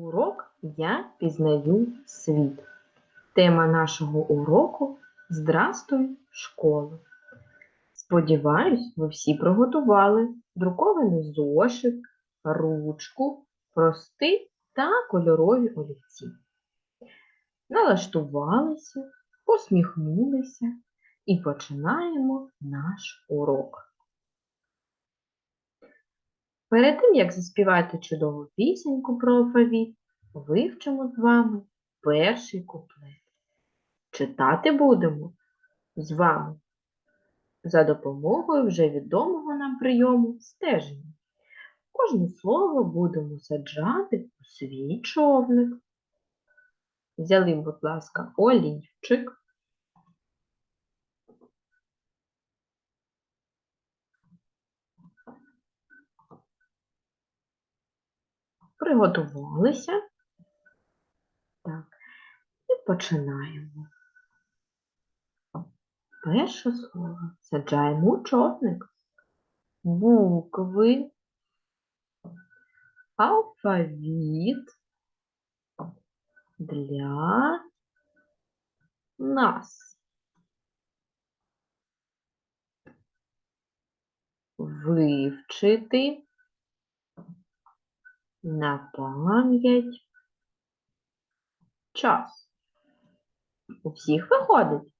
Урок Я пізнаю світ. Тема нашого уроку Здрастуй, школа. Сподіваюсь, ви всі приготували друкований зошит, ручку, прости та кольорові олівці. Налаштувалися, посміхнулися і починаємо наш урок. Перед тим, як заспівати чудову пісеньку про алфавіт, вивчимо з вами перший куплет. Читати будемо з вами за допомогою вже відомого нам прийому стеження. Кожне слово будемо саджати у свій човник. Взяли, будь ласка, олівчик. Приготувалися. Так, і починаємо. Перше слово саджаємо у човник. Букви, алфавіт для нас. Вивчити на пам'ять час. У всіх виходить?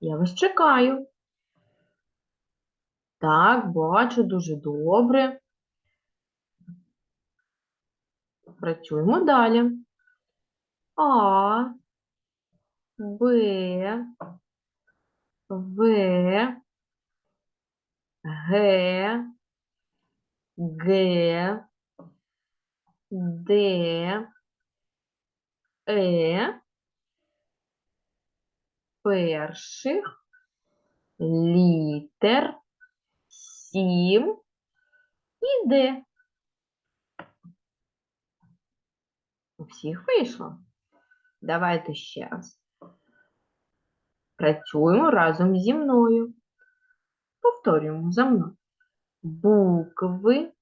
Я вас чекаю. Так, бачу дуже добре. Працюємо далі. А, Б, В, Г, Г, Д, Е, перших літер сім і Д. У всіх вийшло? Давайте ще раз. Працюємо разом зі мною. Повторюємо за мною. Букви,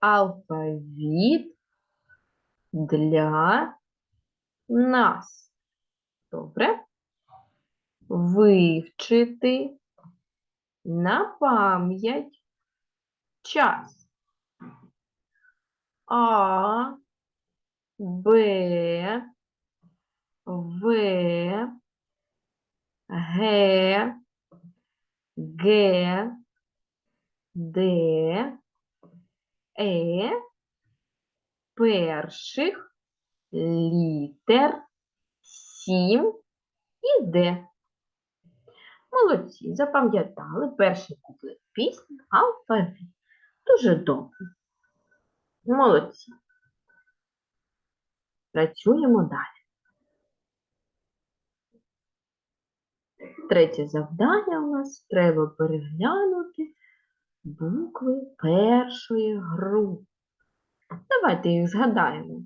алфавіт Для нас. Добре? Вивчити на пам'ять час. А, Б, В, Г, Г, Д, Е, перших літер сім і Д. Молодці, запам'ятали перший куплет пісні алфавіт. Дуже добре. Молодці. Працюємо далі. Третє завдання у нас треба переглянути букви першої групи. Давайте їх згадаємо.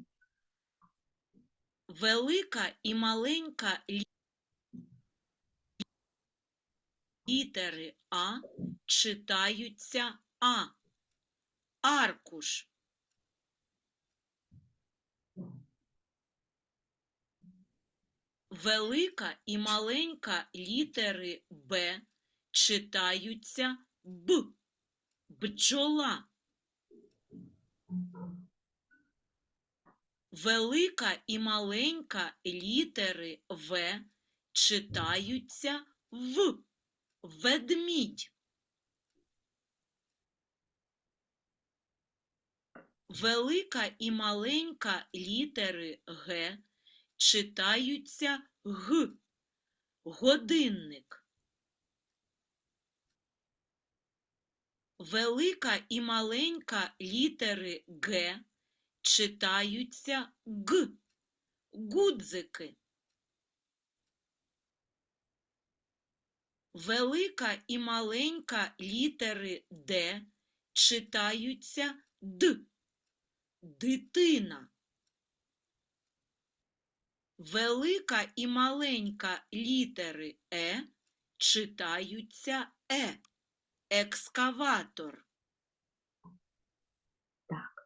Велика і маленька літери А читаються А. Аркуш. Велика і маленька літери Б читаються Б. Бджола. Велика і маленька літери В читаються В. Ведмідь. Велика і маленька літери Г читаються Г. Годинник. Велика і маленька літери Г читаються Г. Гудзики. Велика і маленька літери Д читаються Д. Дитина. Велика і маленька літери Е читаються Е. Екскаватор.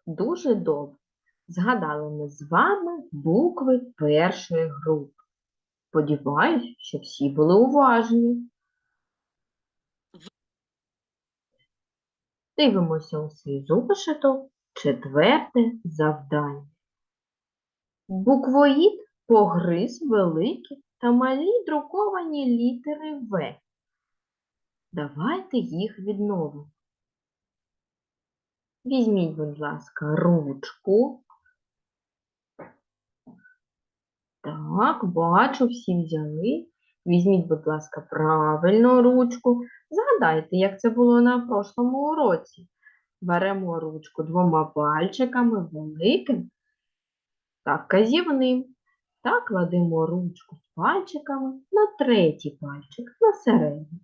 Дуже добре. Згадали ми з вами букви першої групи. Сподіваюсь, що всі були уважні. Дивимося у свій зошиток четверте завдання. Буквоїд погриз великі та малі друковані літери В. Давайте їх відновимо. Візьміть, будь ласка, ручку. Так, бачу, всі взяли. Візьміть, будь ласка, правильну ручку. Згадайте, як це було на прошлому уроці. Беремо ручку двома пальчиками великим та вказівним. Та кладемо ручку з пальчиками на третій пальчик, на середній.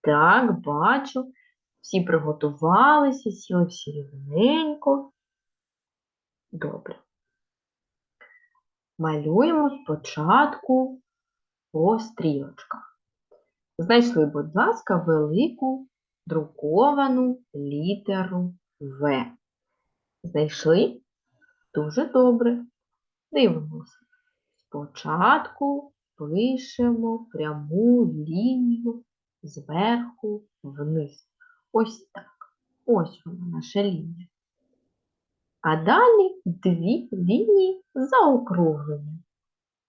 Так, бачу. Всі приготувалися, сіли всі рівненько. Добре. Малюємо спочатку по стрілочках. Знайшли, будь ласка, велику друковану літеру В. Знайшли? Дуже добре. Дивимося. Спочатку пишемо пряму лінію зверху вниз. Ось так. Ось вона наша лінія. А далі дві лінії заокруглені.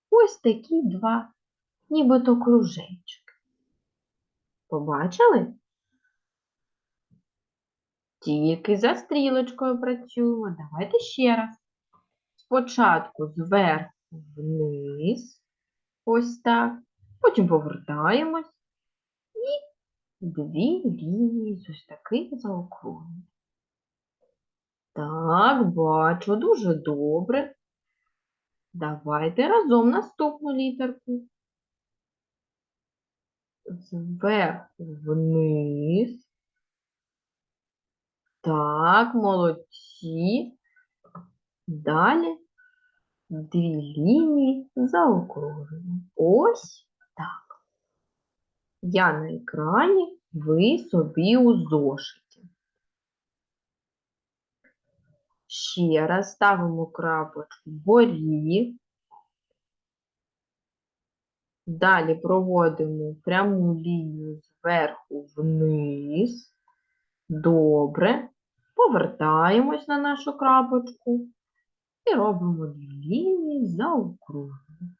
Ось такі два, нібито кружечки. Побачили? Тільки за стрілочкою працюємо. Давайте ще раз. Спочатку зверху вниз, ось так. Потім повертаємось і дві лінії ось таких заокруглені. Так, бачу, дуже добре. Давайте разом наступну літерку. Зверху вниз. Так, молодці. Далі дві лінії заокруглені. Ось так. Я на екрані, ви собі у зошиті. Ще раз ставимо крапочку вгорі. Далі проводимо пряму лінію зверху вниз. Добре. Повертаємось на нашу крапочку і робимо дві лінії заокруглені.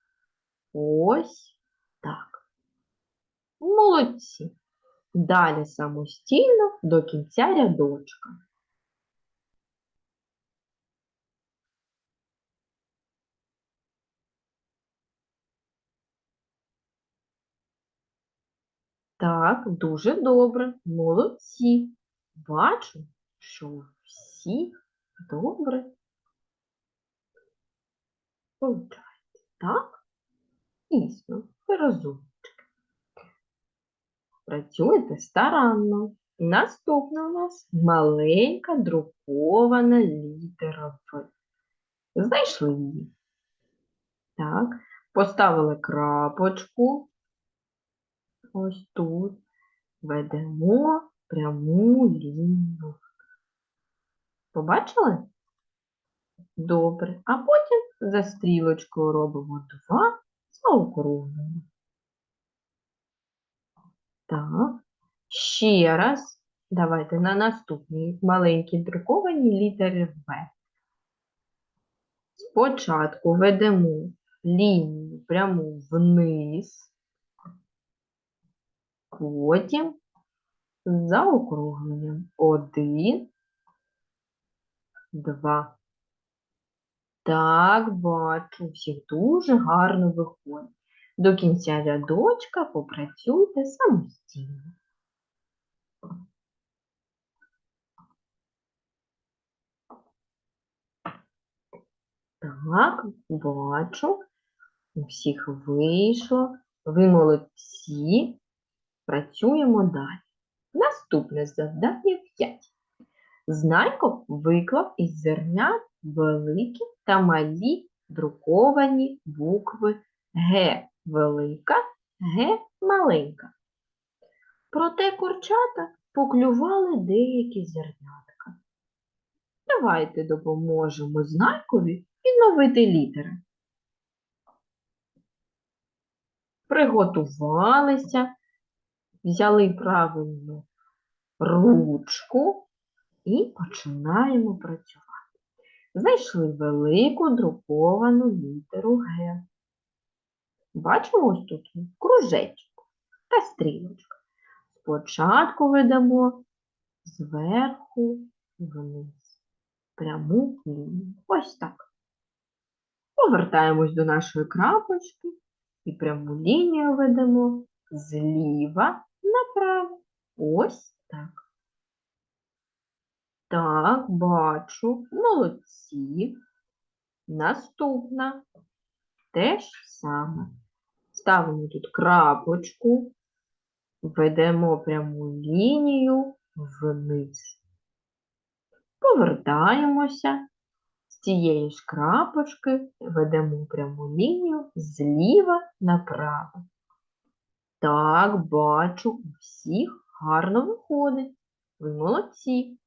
Ось так. Молодці. Далі самостійно до кінця рядочка. Так, дуже добре, молодці. Бачу, що у всіх добре вивчаєте. Так? Дійсно, ви розумнички. Працюєте старанно. Наступна у нас маленька друкована літера В. Знайшли її. Так, поставили крапочку. Ось тут ведемо пряму лінію. Побачили? Добре. А потім за стрілочкою робимо два заокруглення. Так. Ще раз. Давайте на наступній маленькій друкованій літері В. Спочатку ведемо лінію пряму вниз, потім з заокругленням. Один, два. Так, бачу, всіх дуже гарно виходить. До кінця рядочка попрацюйте самостійно. Так, бачу, у всіх вийшло. Ви молодці. Працюємо далі. Наступне завдання 5. Знайко виклав із зернят великі та малі друковані букви Г велика, Г маленька. Проте курчата поклювали деякі зернятка. Давайте допоможемо знайкові відновити літери. Приготувалися, взяли правильну ручку і починаємо працювати. Знайшли велику друковану літеру Г. Бачимо ось тут кружечок та стрілочка. Спочатку ведемо зверху вниз. Пряму лінію. Ось так. Повертаємось до нашої крапочки і пряму лінію ведемо зліва направо. Ось так. Так, бачу. Молодці. Наступна. Те ж саме. Ставимо тут крапочку, ведемо пряму лінію вниз. Повертаємося. З цієї ж крапочки ведемо пряму лінію зліва направо. Так, бачу, у всіх гарно виходить. Ви молодці.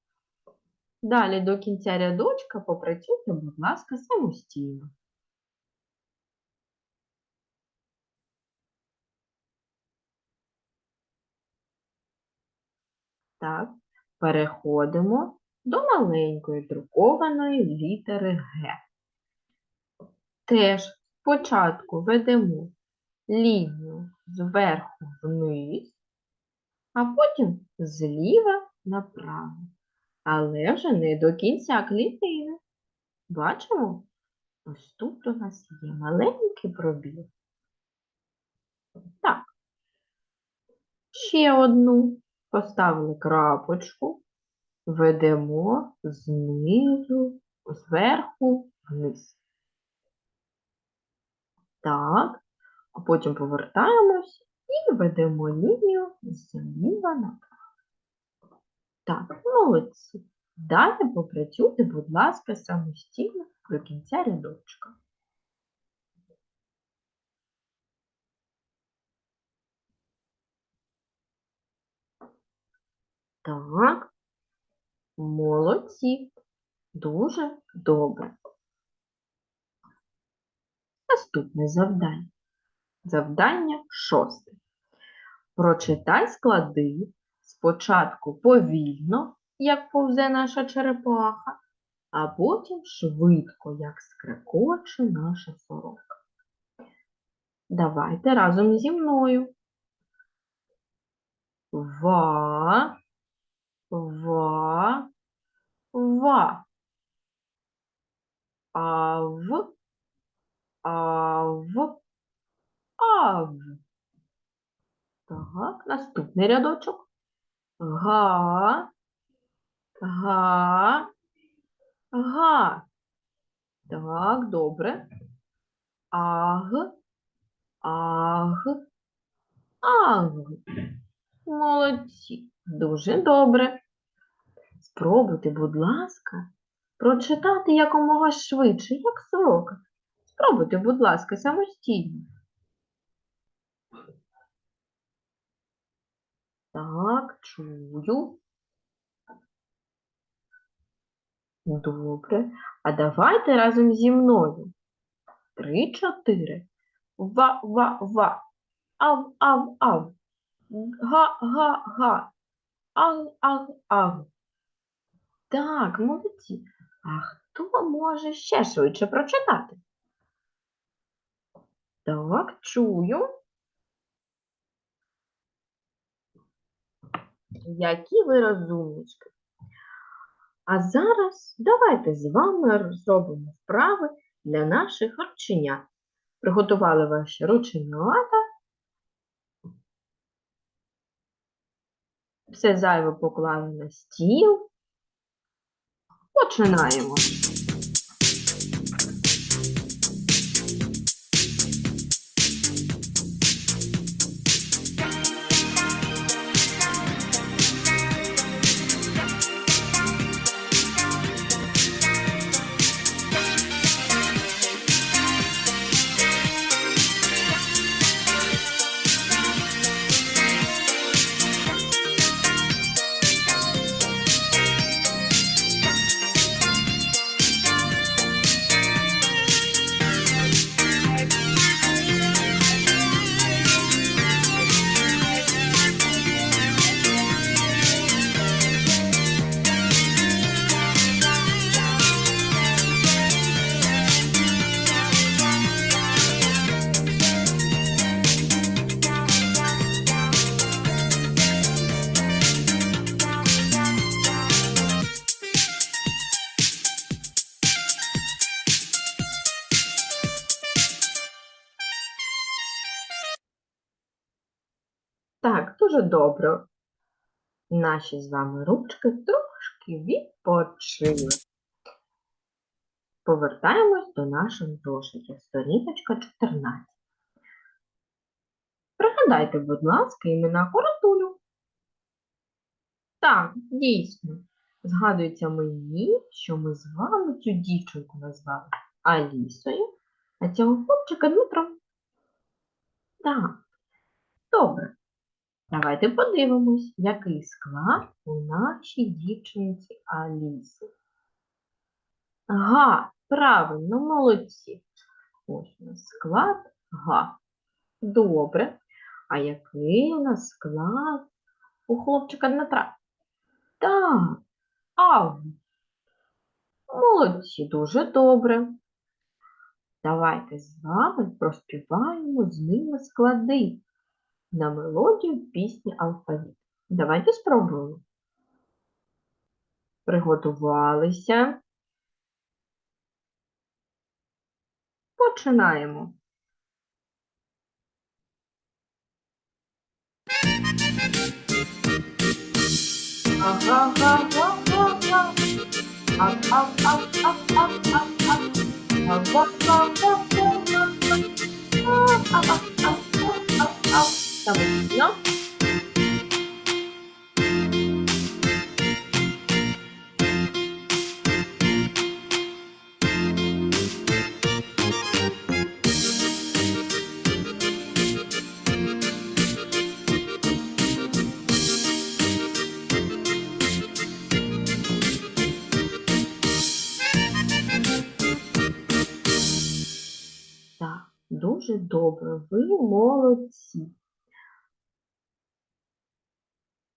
Далі до кінця рядочка попрацюйте, будь ласка, самостійно. Так, переходимо до маленької друкованої літери Г. Теж спочатку ведемо лінію зверху вниз, а потім зліва направо. Але вже не до кінця клітини. Бачимо? Ось тут у нас є маленький пробіг. Так. Ще одну. Поставили крапочку, ведемо знизу, зверху вниз. Так, а потім повертаємось і ведемо лінію зліва направо. Так, молодці. Далі попрацюйте, будь ласка, самостійно до кінця рядочка. Так, молодці. Дуже добре. Наступне завдання. Завдання шосте. Прочитай склади спочатку повільно, як повзе наша черепаха, а потім швидко, як скрекоче наша сорока. Давайте разом зі мною. Ва, ва, ва. Ав, ав, ав. Так, наступний рядочок. Га, га, га. Так, добре. Аг, аг, аг. Молодці. Дуже добре. Спробуйте, будь ласка, прочитати якомога швидше, як сорока. Спробуйте, будь ласка, самостійно. Так, чую. Добре. А давайте разом зі мною. Три, чотири. Ва, ва, ва. Ав, ав, ав. Га, га, га. Аг, аг, аг. Так, молодці. А хто може ще швидше прочитати? Так, чую. Які ви розумнички. А зараз давайте з вами зробимо вправи для наших рученят. Приготували ваші рученята. Все зайве поклали на стіл. Починаємо. Дуже добре. Наші з вами ручки трошки відпочили. Повертаємось до наших зошитів. Сторіночка 14. Пригадайте, будь ласка, імена Коротулю. Так, дійсно. Згадується мені, що ми з вами цю дівчинку назвали Алісою, а цього хлопчика Дмитром. Так, добре. Давайте подивимось, який склад у нашій дівчинці Аліси. Га, правильно, молодці. Ось у нас склад Га. Добре. А який у нас склад у хлопчика Дмитра? Так, Ав. Молодці, дуже добре. Давайте з вами проспіваємо з ними склади на мелодію пісні алфавіт. Давайте спробуємо. Приготувалися. Починаємо. Ага-га-га-га-га. Ав-ав-ав-ав-ав-ав-ав. Ава-ва-ва-ва-ва-ва. Ав-ав-ав-ав-ав-ав. Самостійно. Так, дуже добре. Ви молодці.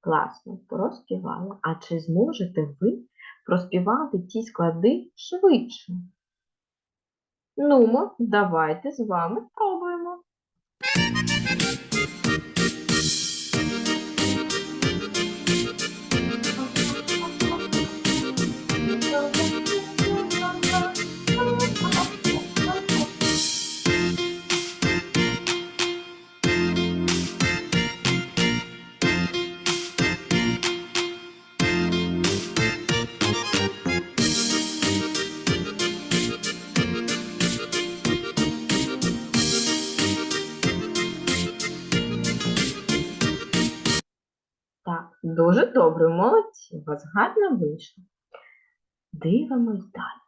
Класно, проспівала. А чи зможете ви проспівати ті склади швидше? Нумо, давайте з вами спробуємо. Дуже добре, молодці, у вас гарно вийшло. Дивимось далі.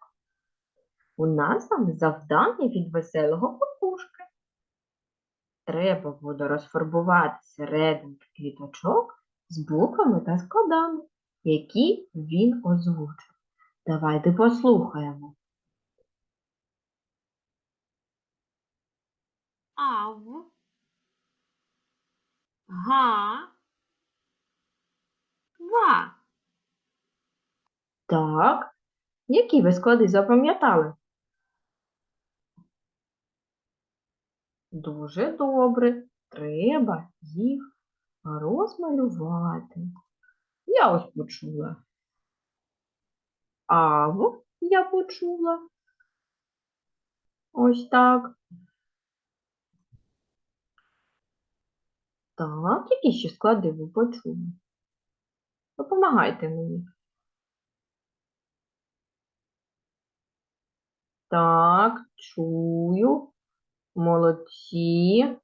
У нас там завдання від веселого кукушки. Треба буде розфарбувати серединки квіточок з буквами та складами, які він озвучив. Давайте послухаємо. Ав. Га. Ва. Так, які ви склади запам'ятали? Дуже добре. Треба їх розмалювати. Я ось почула. Ав я почула. Ось так. Так, які ще склади ви почули? Допомагайте мені. Так, чую. Молодці.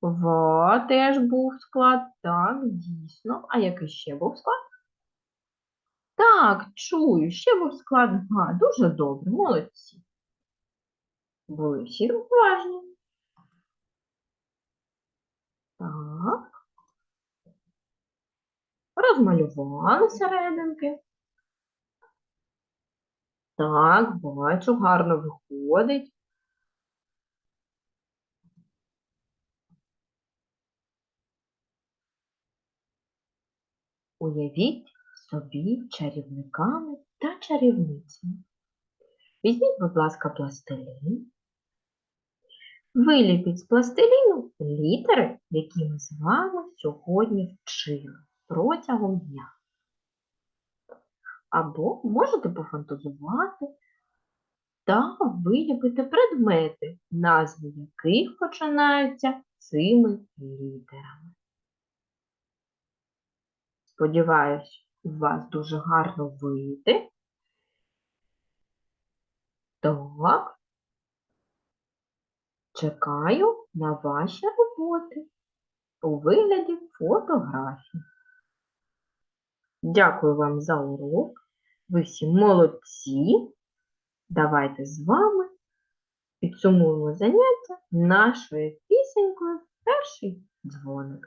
Ва теж був склад. Так, дійсно. А який ще був склад? Так, чую, ще був склад Га. Дуже добре, молодці. Були всі уважні. Так. Розмалювали серединки. Так, бачу, гарно виходить. Уявіть собі чарівниками та чарівницями. Візьміть, будь ласка, пластилін. Виліпіть з пластиліну літери, які ми з вами сьогодні вчили протягом дня. Або можете пофантазувати та виліпити предмети, назви яких починаються цими літерами. Сподіваюсь, у вас дуже гарно вийде. Так. Чекаю на ваші роботи у вигляді фотографій. Дякую вам за урок. Ви всі молодці. Давайте з вами підсумуємо заняття нашою пісенькою Перший дзвоник.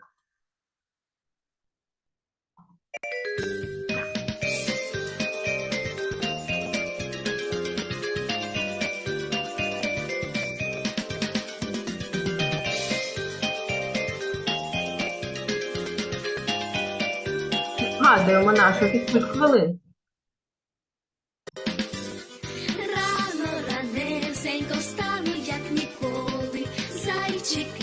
Згадуємо нашу фізкульт хвилин. Рано ранесенько встану, як ніколи. Зайчики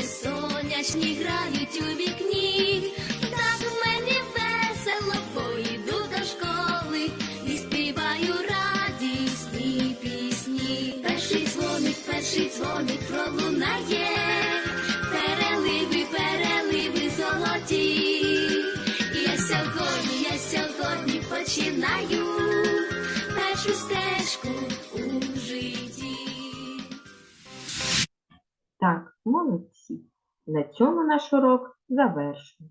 починаю першу стежку у житті. Так, молодці. На цьому наш урок завершено.